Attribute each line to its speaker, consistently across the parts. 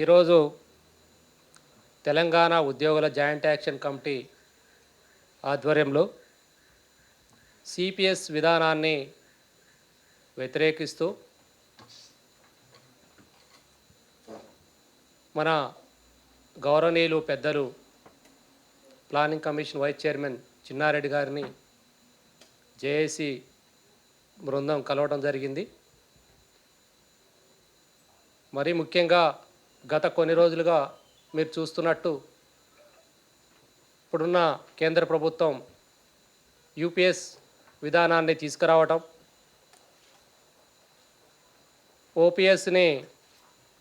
Speaker 1: ఈరోజు తెలంగాణ ఉద్యోగుల joint action committee ఆధ్వర్యంలో సిపిఎస్ విధానాన్ని వ్యతిరేకిస్తూ మన గౌరవనీయులు పెద్దలు planning commission vice chairman Chinnareddy గారిని జేఏసీ బృందం కలవడం జరిగింది. మరీ ముఖ్యంగా గత కొన్ని రోజులుగా మీరు చూస్తున్నట్టు ఇప్పుడున్న కేంద్ర ప్రభుత్వం యూపీఎస్ విధానాన్ని తీసుకురావటం ఓపీఎస్ని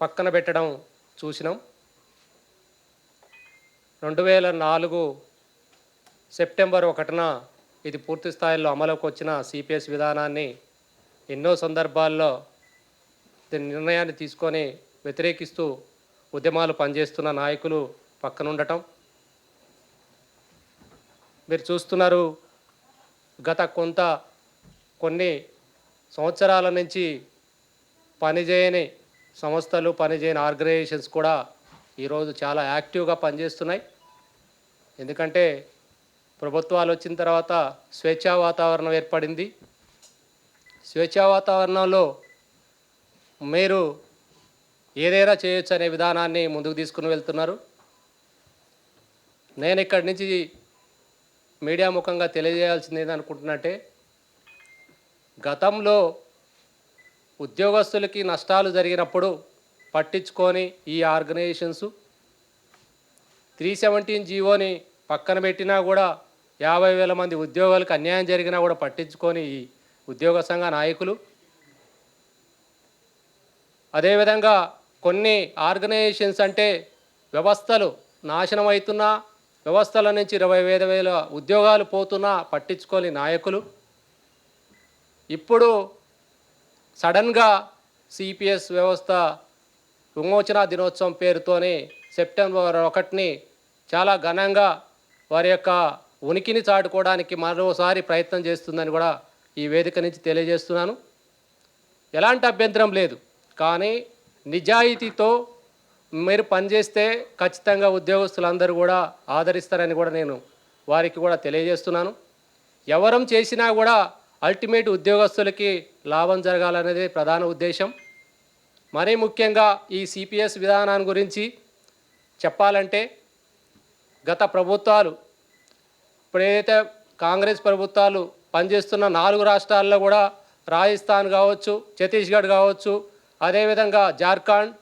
Speaker 1: పక్కన పెట్టడం చూసినాం. రెండు వేల నాలుగు సెప్టెంబర్ ఒకటిన ఇది పూర్తి స్థాయిలో అమలుకి వచ్చిన సిపిఎస్ విధానాన్ని ఎన్నో సందర్భాల్లో దీని నిర్ణయాన్ని తీసుకొని వ్యతిరేకిస్తూ ఉద్యమాలు పనిచేస్తున్న నాయకులు పక్కనుండటం. మీరు చూస్తున్నారు గత కొంత కొన్ని సంవత్సరాల నుంచి పనిచేయని సంస్థలు పనిచేయని ఆర్గనైజేషన్స్ కూడా ఈరోజు చాలా యాక్టివ్గా పనిచేస్తున్నాయి. ఎందుకంటే ప్రభుత్వాలు వచ్చిన తర్వాత స్వేచ్ఛా వాతావరణం ఏర్పడింది. స్వేచ్ఛా వాతావరణంలో మీరు ఏదైనా చేయొచ్చు అనే విధానాన్ని ముందుకు తీసుకుని వెళ్తున్నారు. నేను ఇక్కడి నుంచి మీడియా ముఖంగా తెలియజేయాల్సింది ఏదనుకుంటున్నట్టే గతంలో ఉద్యోగస్తులకి నష్టాలు జరిగినప్పుడు పట్టించుకొని ఈ ఆర్గనైజేషన్స్ త్రీ సెవెంటీన్ జీవోని పక్కన పెట్టినా కూడా యాభై వేల మంది ఉద్యోగులకు అన్యాయం జరిగినా కూడా పట్టించుకొని ఈ ఉద్యోగ సంఘ నాయకులు. అదేవిధంగా కొన్ని ఆర్గనైజేషన్స్ అంటే వ్యవస్థలు నాశనం అవుతున్నా వ్యవస్థల నుంచి ఇరవై వేల వేల ఉద్యోగాలు పోతున్నా పట్టించుకోని నాయకులు. ఇప్పుడు సడన్గా సిపిఎస్ వ్యవస్థ విమోచన దినోత్సవం పేరుతోని సెప్టెంబర్ ఒకటిని చాలా ఘనంగా వారి యొక్క ఉనికిని చాటుకోవడానికి మరోసారి ప్రయత్నం చేస్తుందని కూడా ఈ వేదిక నుంచి తెలియజేస్తున్నాను. ఎలాంటి అభ్యంతరం లేదు. కానీ నిజాయితీతో మీరు పనిచేస్తే ఖచ్చితంగా ఉద్యోగస్తులందరూ కూడా ఆదరిస్తారని కూడా నేను వారికి కూడా తెలియజేస్తున్నాను. ఎవరం చేసినా కూడా అల్టిమేట్ ఉద్యోగస్తులకి లాభం జరగాలనేది ప్రధాన ఉద్దేశం. మరీ ముఖ్యంగా ఈ సిపిఎస్ విధానాన్ని గురించి చెప్పాలంటే గత ప్రభుత్వాలు ఇప్పుడు ఏదైతే కాంగ్రెస్ ప్రభుత్వాలు పనిచేస్తున్న నాలుగు రాష్ట్రాల్లో కూడా రాజస్థాన్ కావచ్చు ఛత్తీస్గఢ్ కావచ్చు అదేవిధంగా జార్ఖండ్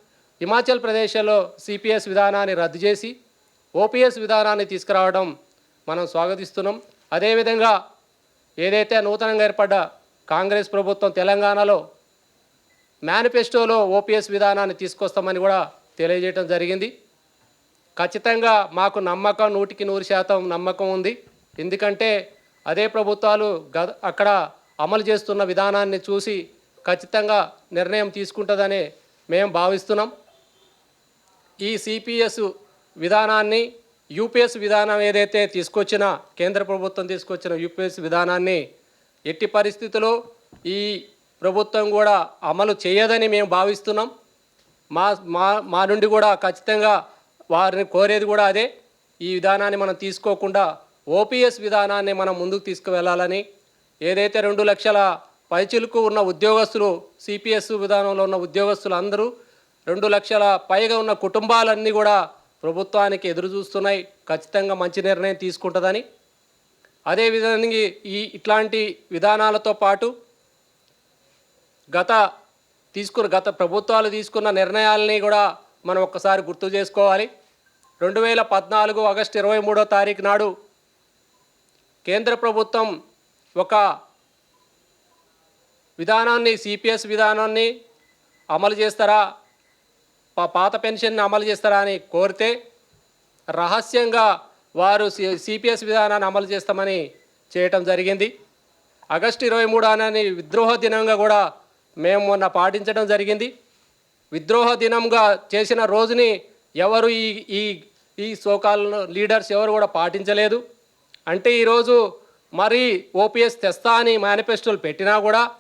Speaker 1: హిమాచల్ ప్రదేశ్లో సిపిఎస్ విధానాన్ని రద్దు చేసి ఓపీఎస్ విధానాన్ని తీసుకురావడం మనం స్వాగతిస్తున్నాం. అదేవిధంగా ఏదైతే నూతనంగా ఏర్పడ్డ కాంగ్రెస్ ప్రభుత్వం తెలంగాణలో మేనిఫెస్టోలో ఓపీఎస్ విధానాన్ని తీసుకొస్తామని కూడా తెలియజేయడం జరిగింది. ఖచ్చితంగా మాకు నమ్మకం నూటికి నూరు శాతం నమ్మకం ఉంది. ఎందుకంటే అదే ప్రభుత్వాలు గ అక్కడ అమలు చేస్తున్న విధానాన్ని చూసి ఖచ్చితంగా నిర్ణయం తీసుకుంటుందని మేము భావిస్తున్నాం. ఈ సిపిఎస్ విధానాన్ని యూపీఎస్ విధానం ఏదైతే తీసుకొచ్చిన కేంద్ర ప్రభుత్వం తీసుకొచ్చిన యూపీఎస్ విధానాన్ని ఎట్టి పరిస్థితుల్లో ఈ ప్రభుత్వం కూడా అమలు చేయదని మేము భావిస్తున్నాం. మా మా మా నుండి కూడా ఖచ్చితంగా వారిని కోరేది కూడా అదే. ఈ విధానాన్ని మనం తీసుకోకుండా ఓపీఎస్ విధానాన్ని మనం ముందుకు తీసుకువెళ్ళాలని ఏదైతే రెండు లక్షల పైచిలుకు ఉన్న ఉద్యోగస్తులు సిపిఎస్ విధానంలో ఉన్న ఉద్యోగస్తులు అందరూ రెండు లక్షల పైగా ఉన్న కుటుంబాలన్నీ కూడా ప్రభుత్వానికి ఎదురు చూస్తున్నాయి. ఖచ్చితంగా మంచి నిర్ణయం తీసుకుంటుందని. అదేవిధంగా ఈ ఇట్లాంటి విధానాలతో పాటు గత తీసుకున్న గత ప్రభుత్వాలు తీసుకున్న నిర్ణయాలని కూడా మనం ఒక్కసారి గుర్తు చేసుకోవాలి. రెండు వేల పద్నాలుగు ఆగస్టు ఇరవై మూడో తారీఖు నాడు కేంద్ర ప్రభుత్వం ఒక విధానాన్ని సిపిఎస్ విధానాన్ని అమలు చేస్తారా? పా- పాత పెన్షన్ని అమలు చేస్తారా అని కోరితే రహస్యంగా వారు సి సిపిఎస్ విధానాన్ని అమలు చేస్తామని చేయటం జరిగింది. ఆగస్టు ఇరవై మూడు అని విద్రోహ దినంగా కూడా మేము మొన్న పాటించడం జరిగింది. విద్రోహ దినంగా చేసిన రోజుని ఎవరు ఈ ఈ ఈ సోకాల్ లీడర్స్ ఎవరు కూడా పాటించలేదు. అంటే ఈరోజు మరి ఓపీఎస్ తెస్తా అని మేనిఫెస్టోలు పెట్టినా కూడా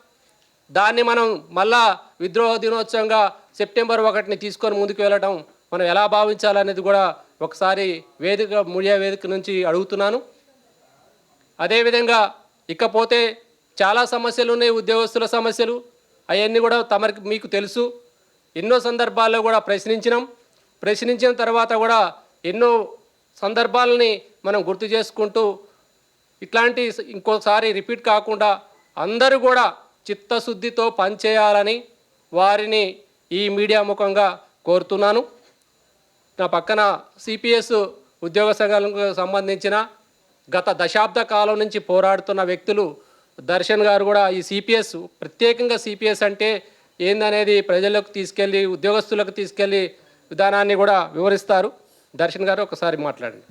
Speaker 1: దాన్ని మనం మళ్ళా విద్రోహ దినోత్సవంగా సెప్టెంబర్ ఒకటిని తీసుకొని ముందుకు వెళ్ళడం మనం ఎలా భావించాలనేది కూడా ఒకసారి వేదిక మీడియా వేదిక నుంచి అడుగుతున్నాను. అదేవిధంగా ఇకపోతే చాలా సమస్యలు ఉన్నాయి ఉద్యోగస్తుల సమస్యలు అవన్నీ కూడా తమరికి మీకు తెలుసు. ఎన్నో సందర్భాల్లో కూడా ప్రశ్నించినాం. ప్రశ్నించిన తర్వాత కూడా ఎన్నో సందర్భాలని మనం గుర్తు చేసుకుంటూ ఇట్లాంటి ఇంకోసారి రిపీట్ కాకుండా అందరూ కూడా చిత్తశుద్ధితో పనిచేయాలని వారిని ఈ మీడియా ముఖంగా కోరుతున్నాను. నా పక్కన సిపిఎస్ ఉద్యోగ సంఘాలకు సంబంధించిన గత దశాబ్ద కాలం నుంచి పోరాడుతున్న వ్యక్తులు దర్శన్ గారు కూడా ఈ సిపిఎస్ ప్రత్యేకంగా సిపిఎస్ అంటే ఏందనేది ప్రజలకు తీసుకెళ్ళి ఉద్యోగస్తులకు తీసుకెళ్ళి విధానాన్ని కూడా వివరిస్తారు. దర్శన్ గారు ఒకసారి మాట్లాడండి.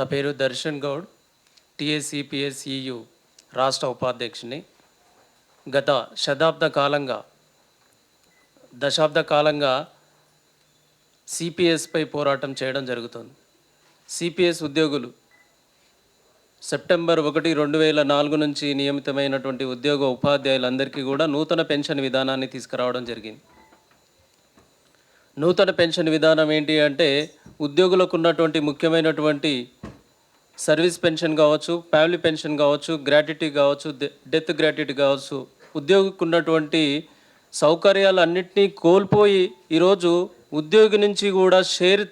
Speaker 2: నా పేరు దర్శన్ గౌడ్ టిఎస్సిపిఎస్ఈయు రాష్ట్ర ఉపాధ్యక్షుని. గత శతాబ్ద కాలంగా దశాబ్ద కాలంగా సిపిఎస్పై పోరాటం చేయడం జరుగుతుంది. సిపిఎస్ ఉద్యోగులు సెప్టెంబర్ ఒకటి రెండు వేల నాలుగు నుంచి నియమితమైనటువంటి ఉద్యోగ ఉపాధ్యాయులందరికీ కూడా నూతన పెన్షన్ విధానాన్ని తీసుకురావడం జరిగింది. నూతన పెన్షన్ విధానం ఏంటి అంటే ఉద్యోగులకు ఉన్నటువంటి ముఖ్యమైనటువంటి సర్వీస్ పెన్షన్ కావచ్చు ఫ్యామిలీ పెన్షన్ కావచ్చు గ్రాట్యుటీ కావచ్చు డెత్ గ్రాట్యుటీ కావచ్చు ఉద్యోగికి ఉన్నటువంటి సౌకర్యాలన్నింటినీ కోల్పోయి ఈరోజు ఉద్యోగి నుంచి కూడా షేర్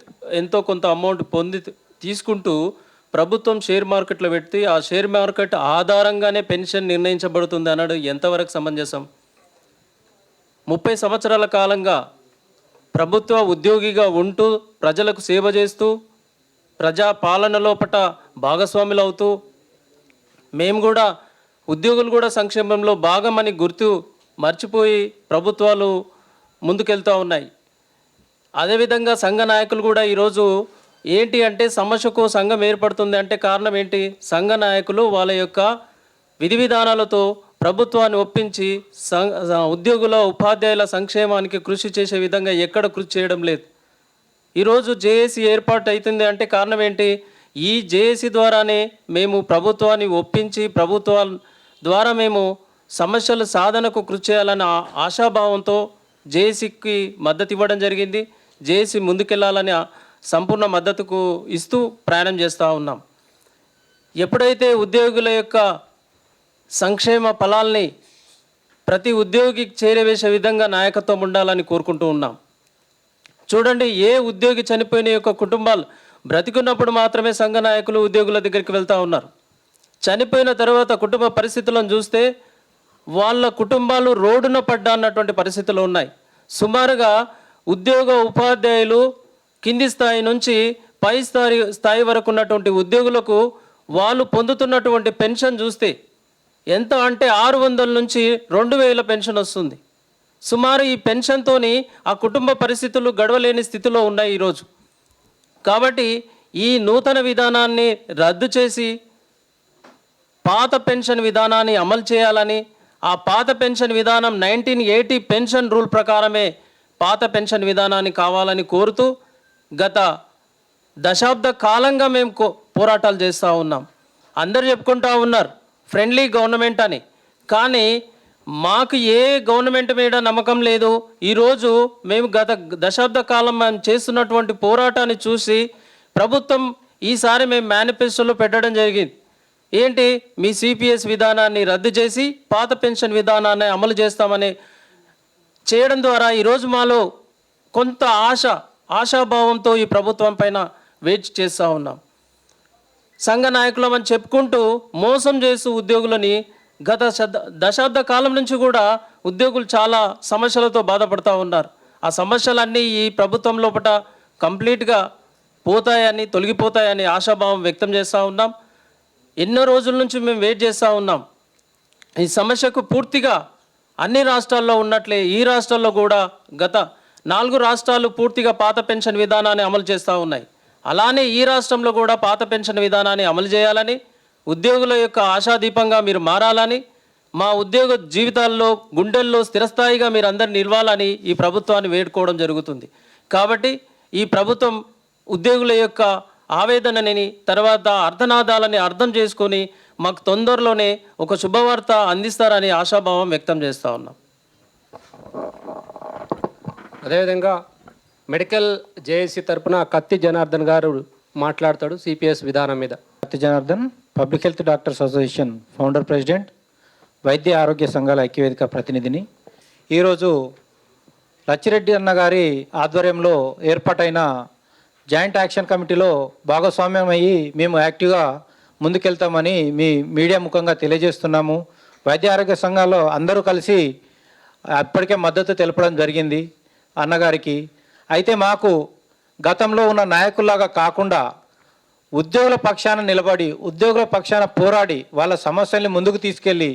Speaker 2: ఎంతో కొంత అమౌంట్ పొంది తీసుకుంటూ ప్రభుత్వం షేర్ మార్కెట్లో పెట్టి ఆ షేర్ మార్కెట్ ఆధారంగానే పెన్షన్ నిర్ణయించబడుతుంది అన్నాడు. ఎంతవరకు సమంజసం? ముప్పై సంవత్సరాల కాలంగా ప్రభుత్వ ఉద్యోగిగా ఉంటూ ప్రజలకు సేవ చేస్తూ ప్రజా పాలన లోపట భాగస్వాములు అవుతూ మేము కూడా ఉద్యోగులు కూడా సంక్షేమంలో భాగమని గుర్తు మర్చిపోయి ప్రభుత్వాలు ముందుకెళ్తూ ఉన్నాయి. అదేవిధంగా సంఘ నాయకులు కూడా ఈరోజు ఏంటి అంటే సమస్యకు సంఘం ఏర్పడుతుంది అంటే కారణం ఏంటి? సంఘ నాయకులు వాళ్ళ యొక్క విధి విధానాలతో ప్రభుత్వాన్ని ఒప్పించి సం- ఉద్యోగుల ఉపాధ్యాయుల సంక్షేమానికి కృషి చేసే విధంగా ఎక్కడ కృషి చేయడం లేదు. ఈరోజు జేఏసీ ఏర్పాటు అవుతుంది అంటే కారణం ఏంటి? ఈ జేఏసీ ద్వారానే మేము ప్రభుత్వాన్ని ఒప్పించి ప్రభుత్వాల ద్వారా మేము సమస్యల సాధనకు కృషి చేయాలన్న ఆశాభావంతో జేఏసీకి మద్దతు ఇవ్వడం జరిగింది. జేఏసీ ముందుకెళ్ళాలని సంపూర్ణ మద్దతుకు ఇస్తూ ప్రయాణం చేస్తూ ఉన్నాం. ఎప్పుడైతే ఉద్యోగుల యొక్క సంక్షేమ ఫలాల్ని ప్రతి ఉద్యోగికి చేరవేసే విధంగా నాయకత్వం ఉండాలని కోరుకుంటూ ఉన్నాం. చూడండి ఏ ఉద్యోగి చనిపోయిన యొక్క కుటుంబాలు బ్రతికున్నప్పుడు మాత్రమే సంఘ నాయకులు ఉద్యోగుల దగ్గరికి వెళ్తూ ఉన్నారు. చనిపోయిన తర్వాత కుటుంబ పరిస్థితులను చూస్తే వాళ్ళ కుటుంబాలు రోడ్డున పడ్డా అన్నటువంటి పరిస్థితులు ఉన్నాయి. సుమారుగా ఉద్యోగ ఉపాధ్యాయులు కింది స్థాయి నుంచి పై స్థాయి స్థాయి వరకు ఉన్నటువంటి ఉద్యోగులకు వాళ్ళు పొందుతున్నటువంటి పెన్షన్ చూస్తే ఎంత అంటే ఆరు వందల నుంచి రెండు వేల పెన్షన్ వస్తుంది. సుమారు ఈ పెన్షన్తోని ఆ కుటుంబ పరిస్థితులు గడవలేని స్థితిలో ఉన్నాయి ఈరోజు. కాబట్టి ఈ నూతన విధానాన్ని రద్దు చేసి పాత పెన్షన్ విధానాన్ని అమలు చేయాలని ఆ పాత పెన్షన్ విధానం నైన్టీన్ ఎయిటీ పెన్షన్ రూల్ ప్రకారమే పాత పెన్షన్ విధానాన్ని కావాలని కోరుతూ గత దశాబ్ద కాలంగా మేము కో పోరాటాలు చేస్తూ ఉన్నాం. అందరు చెప్పుకుంటా ఉన్నారు. ఫ్రెండ్లీ గవర్నమెంట్ అని. కానీ మాకు ఏ గవర్నమెంట్ మీద నమ్మకం లేదు. ఈరోజు మేము గత దశాబ్ద కాలం మేము చేస్తున్నటువంటి పోరాటాన్ని చూసి ప్రభుత్వం ఈసారి మేము మేనిఫెస్టోలో పెట్టడం జరిగింది. ఏంటి? మీ సిపిఎస్ విధానాన్ని రద్దు చేసి పాత పెన్షన్ విధానాన్ని అమలు చేస్తామని చేయడం ద్వారా ఈరోజు మాలో కొంత ఆశ ఆశాభావంతో ఈ ప్రభుత్వం పైన వెయిట్ చేస్తూ ఉన్నాం. సంఘ నాయకులమని చెప్పుకుంటూ మోసం చేస్తూ ఉద్యోగులని గత దశాబ్ద కాలం నుంచి కూడా ఉద్యోగులు చాలా సమస్యలతో బాధపడుతూ ఉన్నారు. ఆ సమస్యలన్నీ ఈ ప్రభుత్వం లోపల కంప్లీట్గా పోతాయని తొలగిపోతాయని ఆశాభావం వ్యక్తం చేస్తూ ఉన్నాం. ఎన్నో రోజుల నుంచి మేము వెయిట్ చేస్తూ ఉన్నాం. ఈ సమస్యకు పూర్తిగా అన్ని రాష్ట్రాల్లో ఉన్నట్లే ఈ రాష్ట్రాల్లో కూడా గత నాలుగు రాష్ట్రాలు పూర్తిగా పాత పెన్షన్ విధానాన్ని అమలు చేస్తూ ఉన్నాయి. అలానే ఈ రాష్ట్రంలో కూడా పాత పెన్షన్ విధానాన్ని అమలు చేయాలని ఉద్యోగుల యొక్క ఆశాదీపంగా మీరు మారాలని మా ఉద్యోగ జీవితాల్లో గుండెల్లో స్థిరస్థాయిగా మీరు అందరు నిలవాలని ఈ ప్రభుత్వాన్ని వేడుకోవడం జరుగుతుంది. కాబట్టి ఈ ప్రభుత్వం ఉద్యోగుల యొక్క ఆవేదనని తర్వాత అర్థనాదాలని అర్థం చేసుకొని మాకు తొందరలోనే ఒక శుభవార్త అందిస్తారని ఆశాభావం వ్యక్తం చేస్తూ ఉన్నాం.
Speaker 1: అదేవిధంగా మెడికల్ జేఏసీ తరపున కత్తి జనార్దన్ గారు మాట్లాడతాడు సిపిఎస్ విధానం మీద.
Speaker 3: Kathi Janardhan public health doctors association founder president వైద్య ఆరోగ్య సంఘాల ఐక్యవేదిక ప్రతినిధిని. ఈరోజు లచ్చిరెడ్డి అన్న గారి ఆధ్వర్యంలో ఏర్పాటైన జాయింట్ యాక్షన్ కమిటీలో భాగస్వామ్యం అయ్యి మేము యాక్టివ్గా ముందుకెళ్తామని మీ మీడియా ముఖంగా తెలియజేస్తున్నాము. వైద్య ఆరోగ్య సంఘాల్లో అందరూ కలిసి అప్పటికే మద్దతు తెలపడం జరిగింది అన్నగారికి. అయితే మాకు గతంలో ఉన్న నాయకుల్లాగా కాకుండా ఉద్యోగుల పక్షాన నిలబడి ఉద్యోగుల పక్షాన పోరాడి వాళ్ళ సమస్యల్ని ముందుకు తీసుకెళ్ళి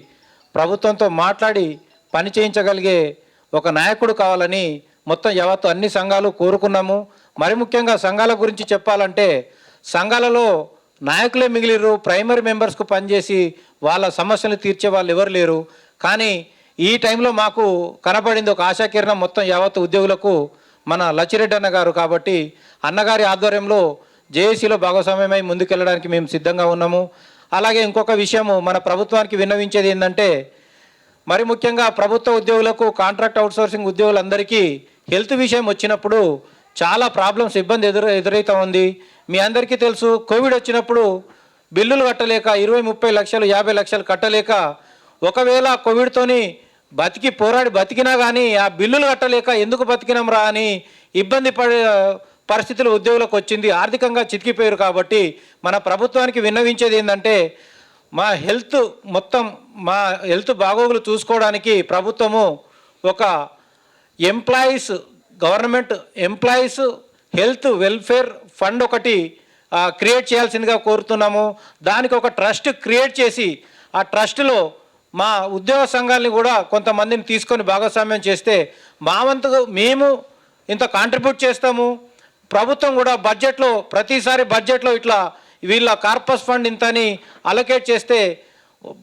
Speaker 3: ప్రభుత్వంతో మాట్లాడి పని చేయించగలిగే ఒక నాయకుడు కావాలని మొత్తం యావత్తు అన్ని సంఘాలు కోరుకున్నాము. మరి ముఖ్యంగా సంఘాల గురించి చెప్పాలంటే సంఘాలలో నాయకులే మిగిలిరు ప్రైమరీ మెంబర్స్కు పనిచేసి వాళ్ళ సమస్యలు తీర్చే వాళ్ళు ఎవరు లేరు. కానీ ఈ టైంలో మాకు కనబడింది ఒక ఆశాకిరణం మొత్తం యావత్తు ఉద్యోగులకు మన లచ్చిరెడ్డి అన్న గారు కాబట్టి అన్నగారి ఆధ్వర్యంలో జేఏసీలో భాగస్వామ్యమై ముందుకెళ్ళడానికి మేము సిద్ధంగా ఉన్నాము. అలాగే ఇంకొక విషయము మన ప్రభుత్వానికి విన్నవించేది ఏంటంటే మరి ముఖ్యంగా ప్రభుత్వ ఉద్యోగులకు కాంట్రాక్ట్ అవుట్సోర్సింగ్ ఉద్యోగులందరికీ హెల్త్ విషయం వచ్చినప్పుడు చాలా ప్రాబ్లమ్స్ ఇబ్బంది ఎదురు ఎదురవుతూ ఉంది. మీ అందరికీ తెలుసు కోవిడ్ వచ్చినప్పుడు బిల్లులు కట్టలేక ఇరవై ముప్పై లక్షలు యాభై లక్షలు కట్టలేక ఒకవేళ కోవిడ్తోని బతికి పోరాడి బతికినా కానీ ఆ బిల్లులు కట్టలేక ఎందుకు బతికినాం రా అని ఇబ్బంది పడే పరిస్థితులు ఉద్యోగులకు వచ్చింది. ఆర్థికంగా చితికిపోయారు కాబట్టి మన ప్రభుత్వానికి విన్నవించేది ఏంటంటే మా హెల్త్ మొత్తం మా హెల్త్ బాగోగులు చూసుకోవడానికి ప్రభుత్వము ఒక employees government employees health welfare fund ఒకటి క్రియేట్ చేయాల్సిందిగా కోరుతున్నాము. దానికి ఒక ట్రస్ట్ క్రియేట్ చేసి ఆ ట్రస్ట్లో మా ఉద్యోగ సంఘాలని కూడా కొంతమందిని తీసుకొని భాగస్వామ్యం చేస్తే మా మేము ఇంత కాంట్రిబ్యూట్ చేస్తాము. ప్రభుత్వం కూడా బడ్జెట్లో ప్రతిసారి బడ్జెట్లో ఇట్లా వీళ్ళ కార్పస్ ఫండ్ ఇంతని అలొకేట్ చేస్తే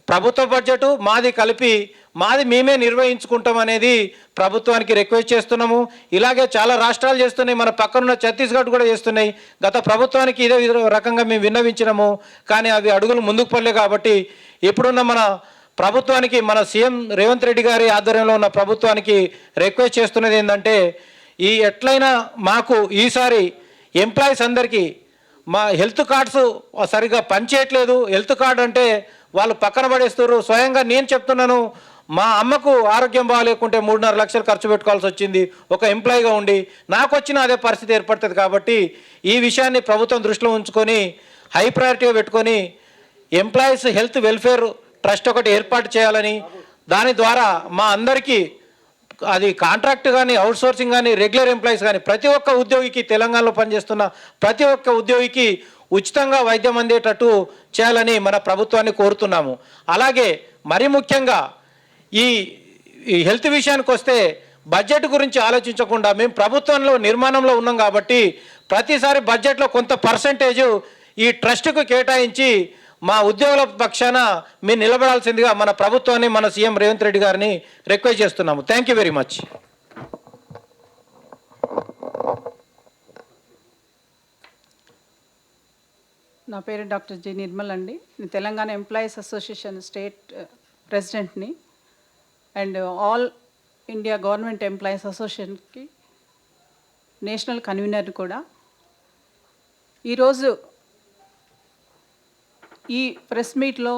Speaker 3: ప్రభుత్వ బడ్జెట్ మాది కలిపి మాది మేమే నిర్వహించుకుంటాం అనేది ప్రభుత్వానికి రిక్వెస్ట్ చేస్తున్నాము. ఇలాగే చాలా రాష్ట్రాలు చేస్తున్నాయి. మన పక్కనున్న ఛత్తీస్గఢ్ కూడా చేస్తున్నాయి. గత ప్రభుత్వానికి ఇదే రకంగా మేము విన్నవించినాము. కానీ అవి అడుగులు ముందుకు పడలే కాబట్టి ఇప్పుడున్న మన ప్రభుత్వానికి మన సీఎం రేవంత్ రెడ్డి గారి ఆధ్వర్యంలో ఉన్న ప్రభుత్వానికి రిక్వెస్ట్ చేస్తున్నది ఏంటంటే ఈ ఎట్లయినా మాకు ఈసారి ఎంప్లాయీస్ అందరికీ మా హెల్త్ కార్డ్స్ సరిగా పనిచేయట్లేదు. హెల్త్ కార్డ్ అంటే వాళ్ళు పక్కన పడేస్తారు స్వయంగా నేను చెప్తున్నాను మా అమ్మకు ఆరోగ్యం బాగాలేకుంటే మూడున్నర లక్షలు ఖర్చు పెట్టుకోవాల్సి వచ్చింది. ఒక ఎంప్లాయీగా ఉండి నాకు వచ్చిన అదే పరిస్థితి ఏర్పడుతుంది కాబట్టి ఈ విషయాన్ని ప్రభుత్వం దృష్టిలో ఉంచుకొని హై ప్రయారిటీగా పెట్టుకొని ఎంప్లాయీస్ హెల్త్ వెల్ఫేర్ ట్రస్ట్ ఒకటి ఏర్పాటు చేయాలని దాని ద్వారా మా అందరికీ అది కాంట్రాక్ట్ కానీ అవుట్సోర్సింగ్ కానీ రెగ్యులర్ ఎంప్లాయీస్ కానీ ప్రతి ఒక్క ఉద్యోగికి తెలంగాణలో పనిచేస్తున్న ప్రతి ఒక్క ఉద్యోగికి ఉచితంగా వైద్యం అందేటట్టు చేయాలని మన ప్రభుత్వాన్ని కోరుతున్నాము. అలాగే మరి ముఖ్యంగా ఈ ఈ హెల్త్ విషయానికి వస్తే బడ్జెట్ గురించి ఆలోచించకుండా మేము ప్రభుత్వంలో నిర్మాణంలో ఉన్నాం కాబట్టి ప్రతిసారి బడ్జెట్లో కొంత పర్సంటేజ్ ఈ ట్రస్ట్కు కేటాయించి మా ఉద్యోగుల పక్షాన మీరు నిలబడాల్సిందిగా మన ప్రభుత్వాన్ని మన సీఎం రేవంత్ రెడ్డి గారిని రిక్వెస్ట్ చేస్తున్నాము. థ్యాంక్ యూ వెరీ మచ్
Speaker 4: నా పేరు డాక్టర్ జి నిర్మల్ అండి. నేను Telangana employees association state ప్రెసిడెంట్ని and all India government employees అసోసియేషన్కి national convener కూడా. ఈరోజు ఈ ప్రెస్ మీట్లో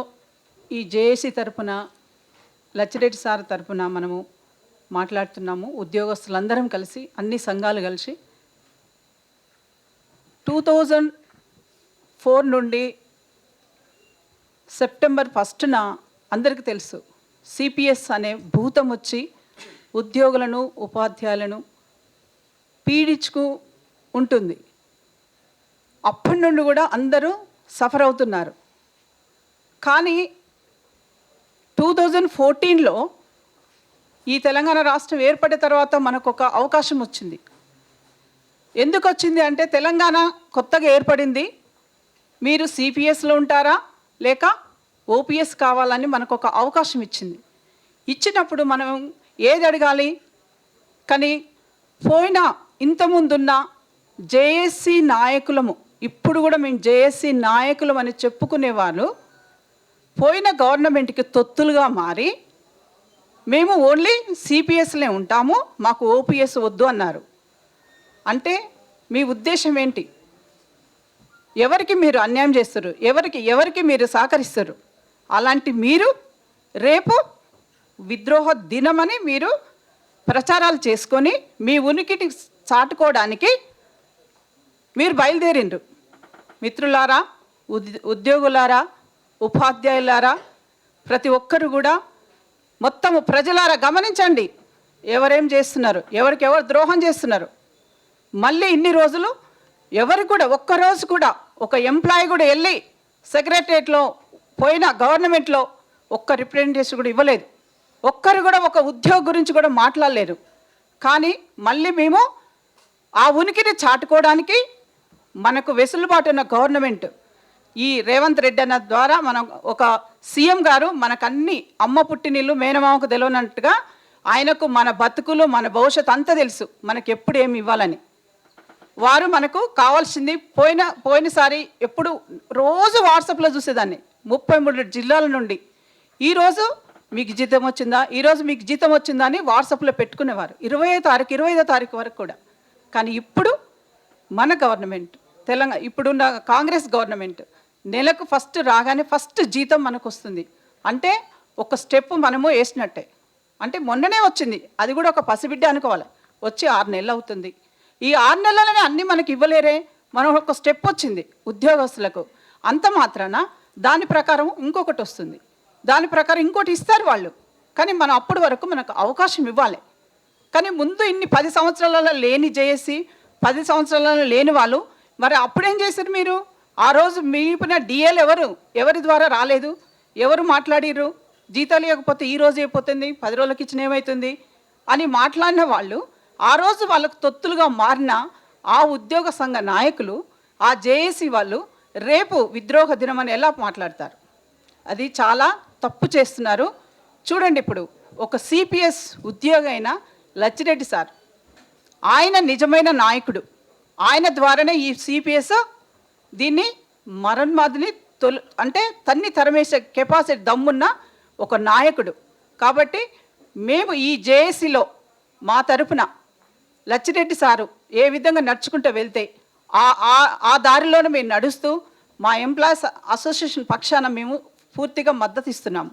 Speaker 4: ఈ జేఏసీ తరపున లచ్చిరెడ్డి సార్ తరపున మనము మాట్లాడుతున్నాము. ఉద్యోగస్తులందరం కలిసి అన్ని సంఘాలు కలిసి. టూ థౌజండ్ ఫోర్ నుండి సెప్టెంబర్ ఫస్ట్న అందరికీ తెలుసు సిపిఎస్ అనే భూతం వచ్చి ఉద్యోగులను ఉపాధ్యాయులను పీడించుకు ఉంటుంది. అప్పటి నుండి కూడా అందరూ సఫర్ అవుతున్నారు. కానీ టూ థౌజండ్ ఫోర్టీన్లో ఈ తెలంగాణ రాష్ట్రం ఏర్పడిన తర్వాత మనకు ఒక అవకాశం వచ్చింది. ఎందుకు వచ్చింది అంటే తెలంగాణ కొత్తగా ఏర్పడింది. మీరు సిపిఎస్లో ఉంటారా? లేక ఓపీఎస్ కావాలని మనకు ఒక అవకాశం ఇచ్చింది. ఇచ్చినప్పుడు మనం ఏది అడగాలి? కానీ పోయిన ఇంతముందున్న జేఏసీ నాయకులము ఇప్పుడు కూడా మేము జేఏసీ నాయకులం అని చెప్పుకునే వాళ్ళు పోయిన గవర్నమెంట్కి తొత్తులుగా మారి మేము ఓన్లీ సిపిఎస్లే ఉంటాము మాకు ఓపీఎస్ వద్దు అన్నారు. అంటే మీ ఉద్దేశం ఏంటి? ఎవరికి మీరు అన్యాయం చేస్తారు? ఎవరికి ఎవరికి మీరు సహకరిస్తారు? అలాంటి మీరు రేపు విద్రోహ దినమని మీరు ప్రచారాలు చేసుకొని మీ ఉనికిని చాటుకోవడానికి మీరు బయలుదేరిండ్రు. మిత్రులారా ఉద్ ఉద్యోగులారా ఉపాధ్యాయులారా ప్రతి ఒక్కరు కూడా మొత్తము ప్రజలారా గమనించండి. ఎవరేం చేస్తున్నారు? ఎవరికి ఎవరు ద్రోహం చేస్తున్నారు? మళ్ళీ ఇన్ని రోజులు ఎవరు కూడా ఒక్కరోజు కూడా ఒక ఎంప్లాయీ కూడా వెళ్ళి సెక్రటరియట్లో పోయిన గవర్నమెంట్లో ఒక్క రిప్రజెంటేషన్ కూడా ఇవ్వలేదు. ఒక్కరు కూడా ఒక ఉద్యోగం గురించి కూడా మాట్లాడలేరు. కానీ మళ్ళీ మేము ఆ ఉనికిని చాటుకోవడానికి మనకు వెసులుబాటు ఉన్న గవర్నమెంట్ ఈ రేవంత్ రెడ్డి అన్న ద్వారా మనం ఒక సీఎం గారు మనకన్నీ అమ్మ పుట్టినిల్లు మేనమామకు తెలియనట్టుగా ఆయనకు మన బతుకులు మన భవిష్యత్ అంతా తెలుసు. మనకు ఎప్పుడు ఏమి ఇవ్వాలని. వారు మనకు కావాల్సింది పోయిన పోయినసారి ఎప్పుడు రోజు వాట్సాప్లో చూసేదాన్ని. ముప్పై మూడు జిల్లాల నుండి. ఈరోజు మీకు జీతం వచ్చిందా? ఈరోజు మీకు జీతం వచ్చిందా అని వాట్సాప్లో పెట్టుకునేవారు. ఇరవై తారీఖు ఇరవై ఐదో తారీఖు వరకు కూడా. కానీ ఇప్పుడు మన గవర్నమెంట్ తెలంగాణ ఇప్పుడున్న కాంగ్రెస్ గవర్నమెంట్ నెలకు ఫస్ట్ రాగానే ఫస్ట్ జీతం మనకు వస్తుంది అంటే ఒక స్టెప్ మనము వేసినట్టే. అంటే మొన్ననే వచ్చింది. అది కూడా ఒక పసిబిడ్డ అనుకోవాలి. వచ్చి ఆరు నెలలు అవుతుంది. ఈ ఆరు నెలలనే అన్నీ మనకి ఇవ్వలేరే? మనం ఒక స్టెప్ వచ్చింది ఉద్యోగస్తులకు. అంత మాత్రాన దాని ప్రకారం ఇంకొకటి వస్తుంది. దాని ప్రకారం ఇంకోటి ఇస్తారు వాళ్ళు. కానీ మనం అప్పటి వరకు మనకు అవకాశం ఇవ్వాలి. కానీ ముందు ఇన్ని పది సంవత్సరాలలో లేని జేఏసీ పది సంవత్సరాలలో లేని వాళ్ళు మరి అప్పుడేం చేశారు మీరు? ఆ రోజు మీపిన డిఎల్ ఎవరు? ఎవరి ద్వారా రాలేదు? ఎవరు మాట్లాడిర్రు? జీతాలు ఇవ్వకపోతే ఈ రోజు అయిపోతుంది పది రోజులకి ఇచ్చిన ఏమవుతుంది అని మాట్లాడిన వాళ్ళు ఆ రోజు వాళ్ళకు తొత్తులుగా మారిన ఆ ఉద్యోగ సంఘ నాయకులు ఆ జేఏసీ వాళ్ళు రేపు విద్రోహ దినం అని ఎలా మాట్లాడతారు? అది చాలా తప్పు చేస్తున్నారు. చూడండి ఇప్పుడు ఒక సిపిఎస్ ఉద్యోగి అయిన లచ్చిరెడ్డి సార్. ఆయన నిజమైన నాయకుడు. ఆయన ద్వారానే ఈ సిపిఎస్ దీన్ని మరణమాదిని తొలి అంటే తన్ని తరమేసే కెపాసిటీ దమ్మున్న ఒక నాయకుడు. కాబట్టి మేము ఈ జేఏసీలో మా తరపున లచ్చిరెడ్డి సారు ఏ విధంగా నడుచుకుంటూ వెళ్తే ఆ ఆ- ఆ దారిలోనే మేము నడుస్తూ మా ఎంప్లాయీస్ అసోసియేషన్ పక్షాన మేము పూర్తిగా మద్దతు ఇస్తున్నాము.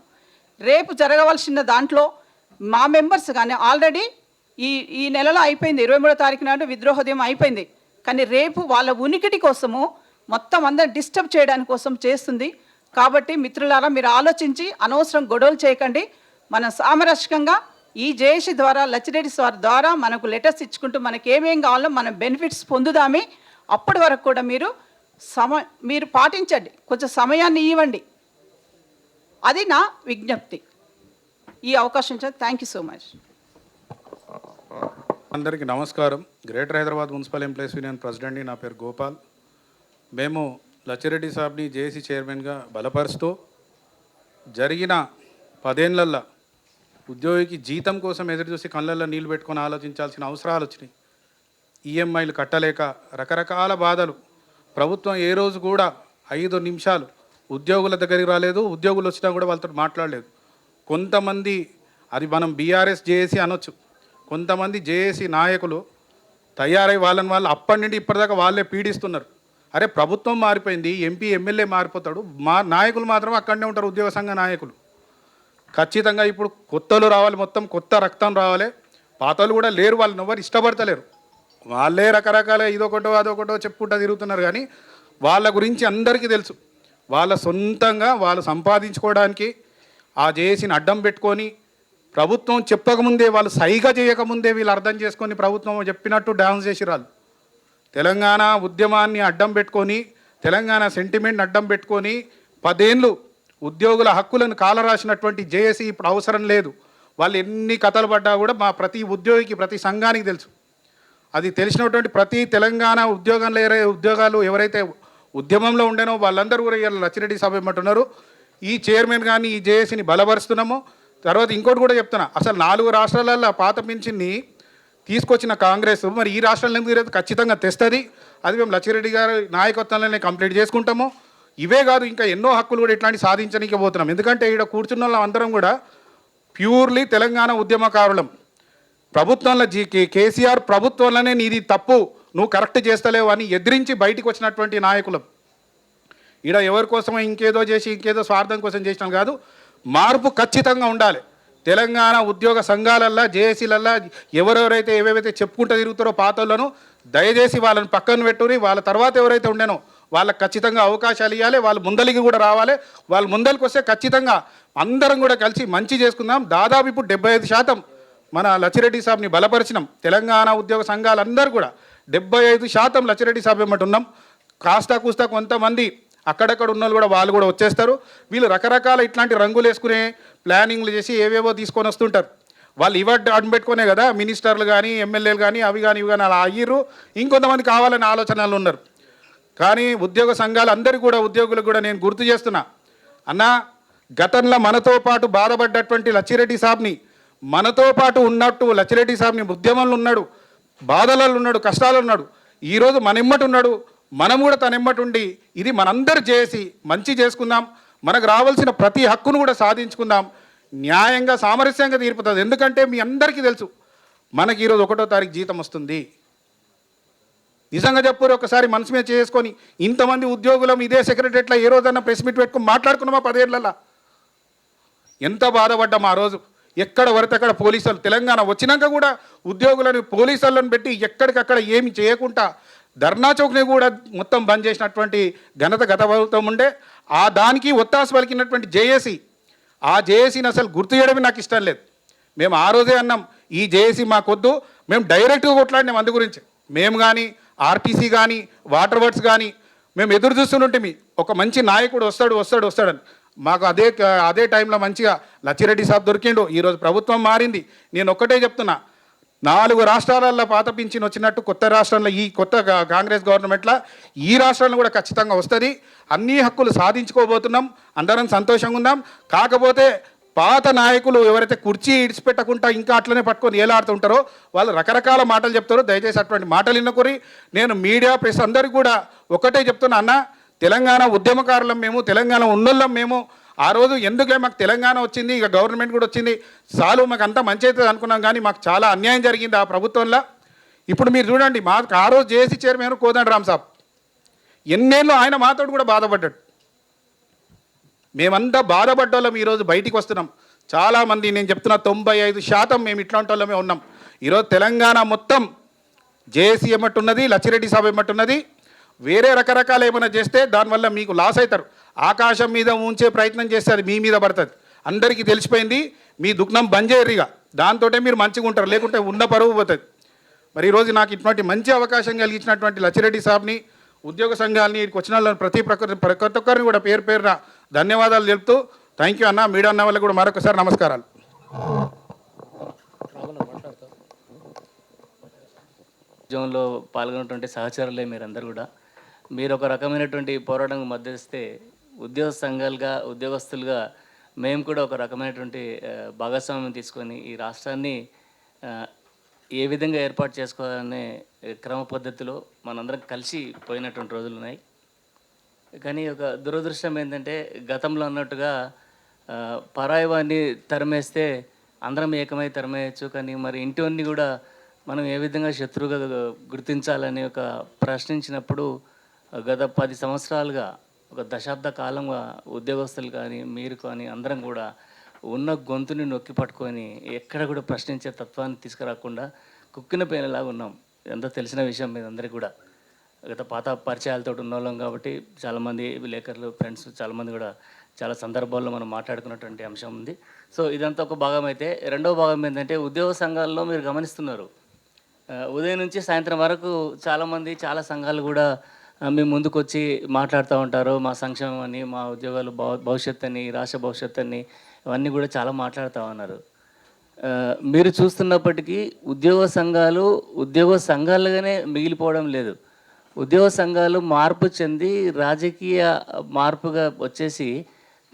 Speaker 4: రేపు జరగవలసిన దాంట్లో మా మెంబర్స్ కానీ ఆల్రెడీ ఈ ఈ నెలలో అయిపోయింది. ఇరవై మూడో తారీఖు నాడు విద్రోహోదయం అయిపోయింది. కానీ రేపు వాళ్ళ ఉనికిటి కోసము మొత్తం అందరిని డిస్టర్బ్ చేయడానికి కోసం చేస్తుంది. కాబట్టి మిత్రులారా మీరు ఆలోచించి అనవసరం గొడవలు చేయకండి. మనం సామరస్యంగా ఈ జేఏసీ ద్వారా లచ్చిరెడ్డి సార్ ద్వారా మనకు లెటర్స్ ఇచ్చుకుంటూ మనకి ఏమేం కావాలో మనం బెనిఫిట్స్ పొందుదామే. అప్పటి వరకు కూడా మీరు సమ మీరు పాటించండి. కొంచెం సమయాన్ని ఇవ్వండి. అది నా విజ్ఞప్తి. ఈ అవకాశం థ్యాంక్ యూ సో మచ్
Speaker 5: అందరికీ నమస్కారం. Greater Hyderabad municipal employees union ప్రెసిడెంట్ని నా పేరు గోపాల్. మేము లచ్చిరెడ్డి సాబ్ని జేసీ చైర్మన్గా బలపరుస్తూ జరిగిన పదేళ్ళల్లో ఉద్యోగికి జీతం కోసం ఎదురు చూసి కళ్ళల్లో నీళ్ళు పెట్టుకొని ఆలోచించాల్సిన అవసరాలు వచ్చినాయి. ఈఎంఐలు కట్టలేక రకరకాల బాధలు. ప్రభుత్వం ఏ రోజు కూడా ఐదు నిమిషాలు ఉద్యోగుల దగ్గరికి రాలేదు. ఉద్యోగులు వచ్చినా కూడా వాళ్ళతో మాట్లాడలేదు. కొంతమంది అది మనం బీఆర్ఎస్ జేఏసీ అనొచ్చు. కొంతమంది జేఏసీ నాయకులు తయారై వాళ్ళని వాళ్ళు అప్పటి నుండి ఇప్పటిదాకా వాళ్ళే పీడిస్తున్నారు. అరే ప్రభుత్వం మారిపోయింది ఎంపీ ఎమ్మెల్యే మారిపోతాడు మా నాయకులు మాత్రం అక్కడనే ఉంటారు ఉద్యోగ సంఘ నాయకులు. ఖచ్చితంగా ఇప్పుడు కొత్తలు రావాలి మొత్తం కొత్త రక్తం రావాలి. పాతలు కూడా లేరు వాళ్ళని ఎవరు ఇష్టపడతలేరు. వాళ్ళే రకరకాల ఇదొకటో అదొకటో చెప్పుకుంటా తిరుగుతున్నారు కానీ వాళ్ళ గురించి అందరికీ తెలుసు. వాళ్ళ సొంతంగా వాళ్ళు సంపాదించుకోవడానికి ఆ చేసిన అడ్డం పెట్టుకొని ప్రభుత్వం చెప్పకముందే వాళ్ళు సైగా చేయకముందే వీళ్ళు అర్థం చేసుకొని ప్రభుత్వం చెప్పినట్టు డాన్స్ చేసిరాళ్ళు తెలంగాణ ఉద్యమాన్ని అడ్డం పెట్టుకొని తెలంగాణ సెంటిమెంట్ని అడ్డం పెట్టుకొని పదేళ్ళు ఉద్యోగుల హక్కులను కాలరాసినటువంటి జేఏసీ ఇప్పుడు అవసరం లేదు. వాళ్ళు ఎన్ని కథలు పడ్డా కూడా మా ప్రతి ఉద్యోగికి ప్రతి సంఘానికి తెలుసు. అది తెలిసినటువంటి ప్రతి తెలంగాణ ఉద్యోగంలో ఎవరై ఉద్యోగాలు ఎవరైతే ఉద్యమంలో ఉండేనో వాళ్ళందరూ కూడా ఇవాళ లచ్చిరెడ్డి సభ ఏమంటున్నారు. ఈ చైర్మన్ కానీ ఈ జేఏసీని బలపరుస్తున్నాము. తర్వాత ఇంకోటి కూడా చెప్తున్నా అసలు నాలుగు రాష్ట్రాలలో పాత పింఛన్ని తీసుకొచ్చిన కాంగ్రెస్ మరి ఈ రాష్ట్రంలో ఎందుకు ఖచ్చితంగా తెస్తుంది. అది మేము లచ్చిరెడ్డి గారి నాయకత్వంలోనే కంప్లీట్ చేసుకుంటాము. ఇవే కాదు ఇంకా ఎన్నో హక్కులు కూడా ఇట్లాంటి సాధించడానికి పోతున్నాం ఎందుకంటే ఇక్కడ కూర్చున్న వాళ్ళం అందరం కూడా ప్యూర్లీ తెలంగాణ ఉద్యమకారులం. ప్రభుత్వంలో జీ కేసీఆర్ ప్రభుత్వంలోనే నీది తప్పు నువ్వు కరెక్ట్ చేస్తలేవు అని ఎదిరించి బయటికి వచ్చినటువంటి నాయకులం. ఈడ ఎవరి కోసమో ఇంకేదో చేసి ఇంకేదో స్వార్థం కోసం చేసినాం కాదు మార్పు ఖచ్చితంగా ఉండాలి. తెలంగాణ ఉద్యోగ సంఘాలల్లో జేఏసీలల్లో ఎవరెవరైతే ఏవేవైతే చెప్పుకుంటూ తిరుగుతారో పాతలను దయచేసి వాళ్ళని పక్కన పెట్టుని వాళ్ళ తర్వాత ఎవరైతే ఉండేనో వాళ్ళకి ఖచ్చితంగా అవకాశాలు ఇవ్వాలి వాళ్ళు ముందలికి కూడా రావాలి. వాళ్ళు ముందలికి వస్తే ఖచ్చితంగా అందరం కూడా కలిసి మంచి చేసుకుందాం. దాదాపు ఇప్పుడు డెబ్బై ఐదు శాతం మన లచ్చిరెడ్డి సాబ్ని బలపరిచినాం. తెలంగాణ ఉద్యోగ సంఘాలందరూ కూడా డెబ్బై ఐదు శాతం లచ్చిరెడ్డి సాబ్ ఏమంటున్నాం ఉన్నాం. కాస్తా కూస్తా కొంతమంది అక్కడక్కడ ఉన్న వాళ్ళు కూడా వాళ్ళు కూడా వచ్చేస్తారు. వీళ్ళు రకరకాల ఇట్లాంటి రంగులు వేసుకునే ప్లానింగ్లు చేసి ఏవేవో తీసుకొని వస్తుంటారు. వాళ్ళు ఇవాటి అడ్డు పెట్టుకునే కదా మినిస్టర్లు కానీ ఎమ్మెల్యేలు కానీ అవి కానీ ఇవి కానీ అలా అయ్యిర్రు. ఇంకొంతమంది కావాలని ఆలోచనలు ఉన్నారు. కానీ ఉద్యోగ సంఘాలు అందరికీ కూడా ఉద్యోగులకు కూడా నేను గుర్తు చేస్తున్నా. అన్న గతంలో మనతో పాటు బాధపడ్డటువంటి లచ్చిరెడ్డి సాబ్ని మనతో పాటు ఉన్నట్టు లచ్చిరెడ్డి సాబ్ని ఉద్యమంలో ఉన్నాడు బాధలలో ఉన్నాడు కష్టాలు ఉన్నాడు. ఈరోజు మన ఇమ్మటి ఉన్నాడు మనం కూడా తన ఇది మనందరూ చేసి మంచి చేసుకుందాం. మనకు రావాల్సిన ప్రతి హక్కును కూడా సాధించుకుందాం. న్యాయంగా సామరస్యంగా తీర్పుతుంది. ఎందుకంటే మీ అందరికీ తెలుసు మనకి ఈరోజు ఒకటో తారీఖు జీతం వస్తుంది. నిజంగా చెప్పారు ఒకసారి మనసు మీద చేసుకొని ఇంతమంది ఉద్యోగులం ఇదే సెక్రటరీట్లో ఏ రోజన్నా ప్రెస్ మీట్ పెట్టుకుని మాట్లాడుకున్నామా పదేళ్ళలో? ఎంత బాధపడ్డాం ఆ రోజు. ఎక్కడ వరత అక్కడ పోలీసులు తెలంగాణ వచ్చినాక కూడా ఉద్యోగులను పోలీసులను పెట్టి ఎక్కడికక్కడ ఏమి చేయకుండా ధర్నా చౌక్ని కూడా మొత్తం బంద్ చేసినటువంటి ఘనత గత ప్రభుత్వం ఉండే ఆ దానికి ఒత్తాసు పలికినటువంటి జేఏసీ ఆ జేఏసీని అసలు గుర్తు చేయడమే నాకు ఇష్టం లేదు. మేము ఆ రోజే అన్నాం ఈ జేఏసీ మాకొద్దు మేము డైరెక్ట్గా కొట్లాడినాం అందు గురించి. మేము కానీ ఆర్టీసీ కానీ వాటర్ వర్డ్స్ కానీ మేము ఎదురు చూస్తుంటే ఒక మంచి నాయకుడు వస్తాడు వస్తాడు వస్తాడని మాకు అదే అదే టైంలో మంచిగా లచ్చిరెడ్డి సాబ్ దొరికిండు ఈరోజు ప్రభుత్వం మారింది. నేను ఒక్కటే చెప్తున్నా నాలుగు రాష్ట్రాలలో పాత పింఛన్ వచ్చినట్టు కొత్త రాష్ట్రంలో ఈ కొత్త కాంగ్రెస్ గవర్నమెంట్లో ఈ రాష్ట్రంలో కూడా ఖచ్చితంగా వస్తుంది. అన్ని హక్కులు సాధించుకోబోతున్నాం. అందరం సంతోషంగా ఉందాం కాకపోతే పాత నాయకులు ఎవరైతే కుర్చీ ఇడిచిపెట్టకుండా ఇంకా అట్లనే పట్టుకొని ఏలాడుతుంటారో వాళ్ళు రకరకాల మాటలు చెప్తారో. దయచేసి అటువంటి మాటలు విన్నకూరి నేను మీడియా ప్రెస్ అందరికీ కూడా ఒకటే చెప్తున్నా అన్న తెలంగాణ ఉద్యమకారులం మేము తెలంగాణ ఉన్నోళ్ళం మేము ఆ రోజు ఎందుకే మాకు తెలంగాణ వచ్చింది ఇక గవర్నమెంట్ కూడా వచ్చింది. చాలు మాకు అంతా మంచి అవుతుంది అనుకున్నాం కానీ మాకు చాలా అన్యాయం జరిగింది ఆ ప్రభుత్వంలో. ఇప్పుడు మీరు చూడండి మాకు ఆ రోజు జేసీ చైర్మన్ కోదండ రామ్ సాబ్. ఎన్నేళ్ళు ఆయన మాతో కూడా బాధపడ్డాడు. మేమంతా బాధపడ్డోళ్ళం ఈరోజు బయటికి వస్తున్నాం. చాలామంది నేను చెప్తున్న తొంభై ఐదు శాతం మేము ఇట్లాంటి వాళ్ళమే ఉన్నాం. ఈరోజు తెలంగాణ మొత్తం జేఏసీ ఏమట్టున్నది లచ్చిరెడ్డి సాబ్ ఏమట్టున్నది వేరే రకరకాలు ఏమైనా చేస్తే దానివల్ల మీకు లాస్ అవుతారు. ఆకాశం మీద ఉంచే ప్రయత్నం చేస్తే అది మీ మీద పడుతుంది. అందరికీ తెలిసిపోయింది మీ దుఃఖం బంద్ చేయరిగా దాంతో మీరు మంచిగా ఉంటారు లేకుంటే ఉన్న పరువు పోతుంది. మరి ఈరోజు నాకు ఇటువంటి మంచి అవకాశం కలిగించినటువంటి లచ్చిరెడ్డి సాబ్ని ఉద్యోగ సంఘాలని వచ్చిన వాళ్ళని ప్రతి ప్రకృతి ప్రతి ఒక్కరిని కూడా పేరు పేరున ధన్యవాదాలు తెలుపుతూ థ్యాంక్ యూ అన్న మీడియా అన్న వాళ్ళకి కూడా మరొకసారి నమస్కారాలు.
Speaker 6: ఉద్యోగంలో పాల్గొన్నటువంటి సహచరులే మీరందరూ కూడా. మీరు ఒక రకమైనటువంటి పోరాటం మద్దతిస్తే ఉద్యోగ సంఘాలుగా ఉద్యోగస్తులుగా మేము కూడా ఒక రకమైనటువంటి భాగస్వామ్యం తీసుకొని ఈ రాష్ట్రాన్ని ఏ విధంగా ఏర్పాటు చేసుకోవాలనే క్రమ పద్ధతిలో మనందరం కలిసి పోయినటువంటి రోజులు ఉన్నాయి. కానీ ఒక దురదృష్టం ఏంటంటే గతంలో అన్నట్టుగా పరాయి వాడిని తరిమేస్తే అందరం ఏకమై తరిమేయచ్చు. కానీ మరి ఇంటివన్నీ కూడా మనం ఏ విధంగా శత్రువుగా గుర్తించాలని ఒక ప్రశ్నించినప్పుడు గత పది సంవత్సరాలుగా ఒక దశాబ్ద కాలంగా ఉద్యోగస్తులు కానీ మీరు కానీ అందరం కూడా ఉన్న గొంతుని నొక్కి పట్టుకొని ఎక్కడ కూడా ప్రశ్నించే తత్వాన్ని తీసుకురాకుండా కుక్కిన పేనలాగా ఉన్నాం. ఎంత తెలిసిన విషయం మీద అందరికీ కూడా. గత పాత పరిచయాలతో ఉన్నోళ్ళం కాబట్టి చాలామంది విలేకరులు ఫ్రెండ్స్ చాలామంది కూడా చాలా సందర్భాల్లో మనం మాట్లాడుకున్నటువంటి అంశం ఉంది. సో ఇదంతా ఒక భాగం అయితే. రెండవ భాగం ఏంటంటే ఉద్యోగ సంఘాల్లో మీరు గమనిస్తున్నారు. ఉదయం నుంచి సాయంత్రం వరకు చాలామంది చాలా సంఘాలు కూడా మీ ముందుకు వచ్చి మాట్లాడుతూ ఉంటారు. మా సంక్షేమం అని మా ఉద్యోగాలు భవ భవిష్యత్ అని రాష్ట్ర భవిష్యత్ అని ఇవన్నీ కూడా చాలా మాట్లాడుతూ ఉన్నారు. మీరు చూస్తున్నప్పటికీ ఉద్యోగ సంఘాలు ఉద్యోగ సంఘాలుగానే మిగిలిపోవడం లేదు. ఉద్యోగ సంఘాలు మార్పు చెంది రాజకీయ మార్పుగా వచ్చేసి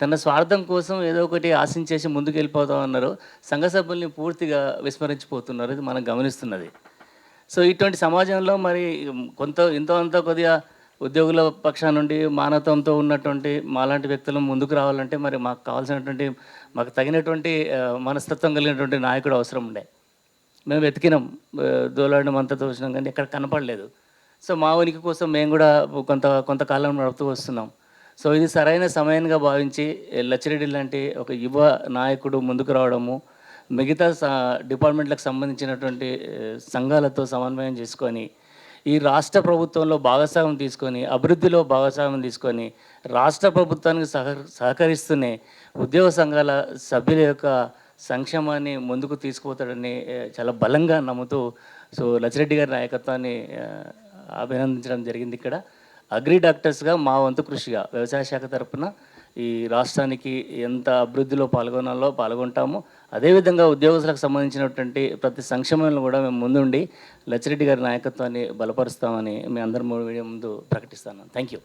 Speaker 6: తన స్వార్థం కోసం ఏదో ఒకటి ఆశించేసి ముందుకు వెళ్ళిపోతా ఉన్నారు. సంఘ సభ్యుల్ని పూర్తిగా విస్మరించిపోతున్నారు. ఇది మనం గమనిస్తున్నది. సో ఇటువంటి సమాజంలో మరి కొంత ఎంతో అంత కొద్దిగా ఉద్యోగుల పక్షా నుండి మానవత్వంతో ఉన్నటువంటి మాలాంటి వ్యక్తులు ముందుకు రావాలంటే మరి మాకు కావాల్సినటువంటి మాకు తగినటువంటి మనస్తత్వం కలిగినటువంటి నాయకుడు అవసరం ఉండే. మేము వెతికినాం ఆ, దోలాడడం అంతా చూసినాం కానీ ఎక్కడ కనపడలేదు. సో మా ఉనికి కోసం మేము కూడా కొంత కొంతకాలం నడుపుతూ వస్తున్నాం. సో ఇది సరైన సమయంగా భావించి లచ్చిరెడ్డి లాంటి ఒక యువ నాయకుడు ముందుకు రావడము మిగతా డిపార్ట్మెంట్లకు సంబంధించినటువంటి సంఘాలతో సమన్వయం చేసుకొని ఈ రాష్ట్ర ప్రభుత్వంలో భాగస్వామ్యం తీసుకొని అభివృద్ధిలో భాగస్వామ్యం తీసుకొని రాష్ట్ర ప్రభుత్వానికి సహ సహకరిస్తూనే ఉద్యోగ సంఘాల సభ్యుల యొక్క సంక్షేమాన్ని ముందుకు తీసుకుపోతాడని చాలా బలంగా నమ్ముతూ సో లచ్చిరెడ్డి గారి నాయకత్వాన్ని అభినందించడం జరిగింది ఇక్కడ. అగ్రి డాక్టర్స్గా మా వంతు కృషిగా వ్యవసాయ శాఖ తరఫున ఈ రాష్ట్రానికి ఎంత అభివృద్ధిలో పాల్గొనాలో పాల్గొంటాము అదేవిధంగా ఉద్యోగస్తులకు సంబంధించినటువంటి ప్రతి సంక్షేమంలో కూడా మేము ముందుండి లచ్చిరెడ్డి గారి నాయకత్వాన్ని బలపరుస్తామని మీ అందరి మీడియా ముందు ప్రకటిస్తాను. Thank you